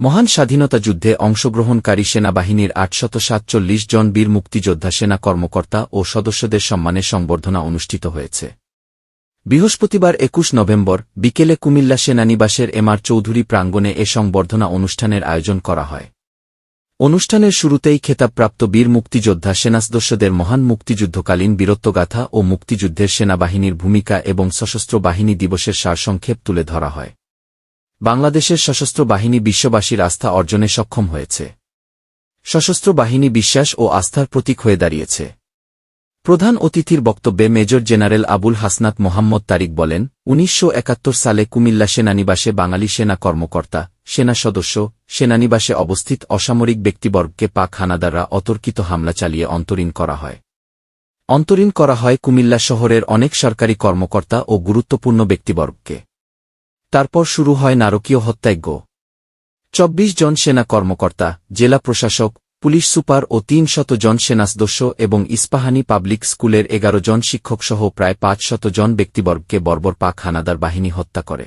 মহান স্বাধীনতা যুদ্ধে অংশগ্রহণকারী সেনাবাহিনীর আটশত সাতচল্লিশ জন বীর মুক্তিযোদ্ধা সেনা কর্মকর্তা ও সদস্যদের সম্মানে সংবর্ধনা অনুষ্ঠিত হয়েছে। বৃহস্পতিবার একুশ নভেম্বর বিকেলে কুমিল্লা সেনানিবাসের এমআর চৌধুরী প্রাঙ্গণে এ সংবর্ধনা অনুষ্ঠানের আয়োজন করা হয়। অনুষ্ঠানের শুরুতেই খেতাবপ্রাপ্ত বীর মুক্তিযোদ্ধা সেনাসদস্যদের মহান মুক্তিযুদ্ধকালীন বীরত্বগাথা ও মুক্তিযুদ্ধের সেনাবাহিনীর ভূমিকা এবং সশস্ত্র বাহিনী দিবসের সারসংক্ষেপ তুলে ধরা হয়। বাংলাদেশের সশস্ত্র বাহিনী বিশ্ববাসীর আস্থা অর্জনে সক্ষম হয়েছে। সশস্ত্র বাহিনী বিশ্বাস ও আস্থার প্রতীক হয়ে দাঁড়িয়েছে। প্রধান অতিথির বক্তব্যে মেজর জেনারেল আবুল হাসনাত মোহাম্মদ তারিক বলেন, উনিশশো একাত্তর সালে কুমিল্লা সেনানিবাসে বাঙালি সেনা কর্মকর্তা, সেনা সদস্য, সেনানিবাসে অবস্থিত অসামরিক ব্যক্তিবর্গকে পাক হানাদাররা অতর্কিত হামলা চালিয়ে অন্তরীণ করা হয়। অন্তরীণ করা হয় কুমিল্লা শহরের অনেক সরকারি কর্মকর্তা ও গুরুত্বপূর্ণ ব্যক্তিবর্গকে। তারপর শুরু হয় নারকীয় হত্যাজ্ঞ। চব্বিশ জন সেনা কর্মকর্তা, জেলা প্রশাসক, পুলিশ সুপার ও তিন শত জন সেনাসদস্য এবং ইস্পাহানি পাবলিক স্কুলের এগারো জন শিক্ষকসহ প্রায় পাঁচ শত জন ব্যক্তিবর্গকে বর্বর পাক হানাদার বাহিনী হত্যা করে।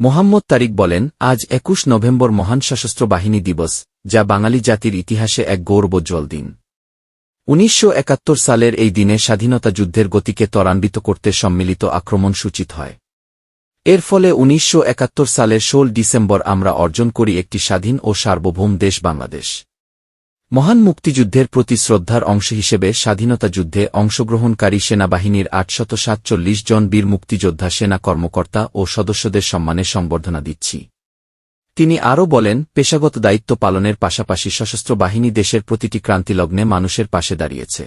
মোহাম্মদ তারিক বলেন, আজ একুশ নভেম্বর মহান সশস্ত্র বাহিনী দিবস, যা বাঙালি জাতির ইতিহাসে এক গৌরবোজ্জ্বল দিন। উনিশশো একাত্তর সালের এই দিনে স্বাধীনতা যুদ্ধের গতিকে ত্বরান্বিত করতে সম্মিলিত আক্রমণ সূচিত হয়। এর ফলে উনিশশো সালের ষোল ডিসেম্বর আমরা অর্জন করি একটি স্বাধীন ও সার্বভৌম দেশ বাংলাদেশ। মহান মুক্তিযুদ্ধের প্রতি শ্রদ্ধার অংশ হিসেবে স্বাধীনতা যুদ্ধে অংশগ্রহণকারী সেনাবাহিনীর আটশত সাতচল্লিশ জন বীর মুক্তিযোদ্ধা সেনা কর্মকর্তা ও সদস্যদের সম্মানে সংবর্ধনা দিচ্ছি। তিনি আরও বলেন, পেশাগত দায়িত্ব পালনের পাশাপাশি সশস্ত্র বাহিনী দেশের প্রতিটি ক্রান্তিলগ্নে মানুষের পাশে দাঁড়িয়েছে।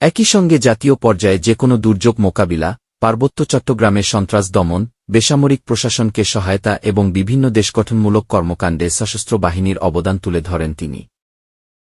একই সঙ্গে জাতীয় পর্যায়ে যে কোনো দুর্যোগ মোকাবিলা, পার্বত্য চট্টগ্রামে সন্ত্রাস দমন বেসামরিক প্রশাসনকে সহায়তা এবং বিভিন্ন দেশগঠনমূলক কর্মকাণ্ডে সশস্ত্র বাহিনীর অবদান তুলে ধরেন তিনি।